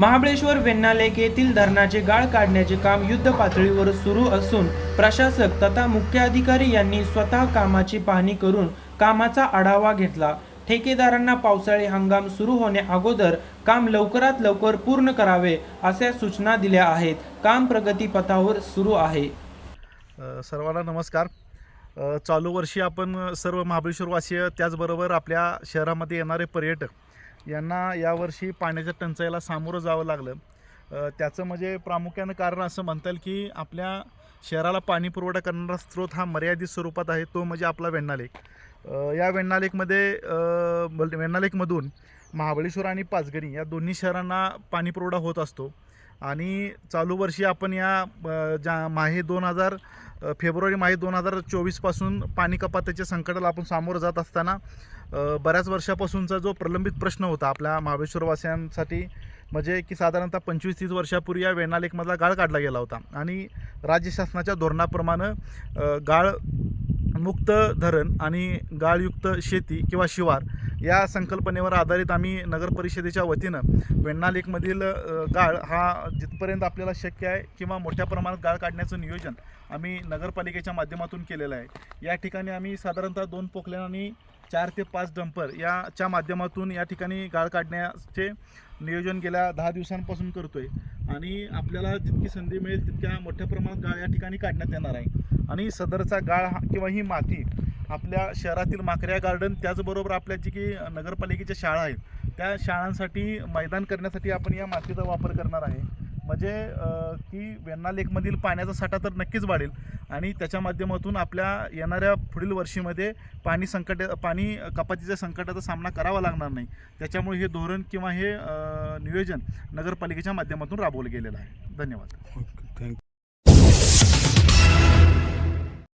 महाबळेश्वर वेन्नालेक येथील धरणाचे गाळ काढण्याचे काम युद्ध पातळीवर सुरू असून प्रशासक तथा मुख्य अधिकारी यांनी स्वतः कामाची पाहणी करून कामाचा आढावा घेतला. ठेकेदारांना पावसाळी हंगाम सुरू होण्या अगोदर काम लवकरात लवकर पूर्ण करावे अशा सूचना दिल्या आहेत. काम प्रगतीपथावर सुरू आहे. सर्वांना नमस्कार. चालू वर्षी आपण सर्व महाबळेश्वरवासीय त्याचबरोबर आपल्या शहरामध्ये येणारे पर्यटक यांना यावर्षी पाण्याच्या टंचाईला सामोरं जावं लागलं. त्याचं म्हणजे प्रामुख्यानं कारण असं म्हणता येईल की आपल्या शहराला पाणी पुरवठा करणारा स्रोत हा मर्यादित स्वरूपात आहे तो म्हणजे आपला वेण्णा लेक या वेण्णा लेकमध्ये वेण्णा लेकमधून महाबळेश्वर आणि पाचगणी या दोन्ही शहरांना पाणी पुरवठा होत असतो. आणि चालू वर्षी आपण या जा ज्या माहे दोन हजार फेब्रुवारी माहीत दोन हजार चोवीसपासून पाणी कपातीच्या संकटाला आपण सामोरं जात असताना बऱ्याच वर्षापासूनचा जो प्रलंबित प्रश्न होता आपल्या महाबळेश्वरवासियांसाठी म्हणजे की साधारणतः पंचवीस तीस वर्षापूर्वी या वेण्णा लेकमधला गाळ काढला गेला होता. आणि राज्य शासनाच्या धोरणाप्रमाणे गाळ मुक्त धरण आणि गाळयुक्त शेती किंवा शिवार या संकल्पनेवर आधारित आम्ही नगर परिषदेच्या वतीनं वेण्णा लेकमधील गाळ हा जिथपर्यंत आपल्याला शक्य आहे किंवा मोठ्या प्रमाणात गाळ काढण्याचं नियोजन आम्ही नगरपालिकेच्या माध्यमातून केलेलं आहे. या ठिकाणी आम्ही साधारणतः दोन पोकल्या आणि चार ते पाच डंपर याच्या माध्यमातून या ठिकाणी गाळ काढण्याचे नियोजन गेल्या दहा दिवसांपासून करतो आहे आणि आपल्याला जितकी संधी मिळेल तितक्या मोठ्या प्रमाणात गाळ या ठिकाणी काढण्यात येणार आहे. आणि सदरचा गाळ हा किंवा ही माती आपल्या शहरातील माकऱ्या गार्डन त्याचबरोबर आपल्या जी की नगरपालिकेच्या शाळा आहेत त्या शाळांसाठी मैदान करण्यासाठी आपण या मातीचा वापर करणार आहे. म्हणजे की वेण्णा लेकमधील पाण्याचा साठा तर नक्कीच वाढेल आणि त्याच्या माध्यमातून आपल्या येणाऱ्या पुढील वर्षीमध्ये पाणी संकट पाणी कपातीच्या संकटाचा सामना करावा लागणार नाही. त्याच्यामुळे हे धोरण किंवा हे नियोजन नगरपालिकेच्या माध्यमातून राबवलं गेलेलं आहे. धन्यवाद. थँक्यू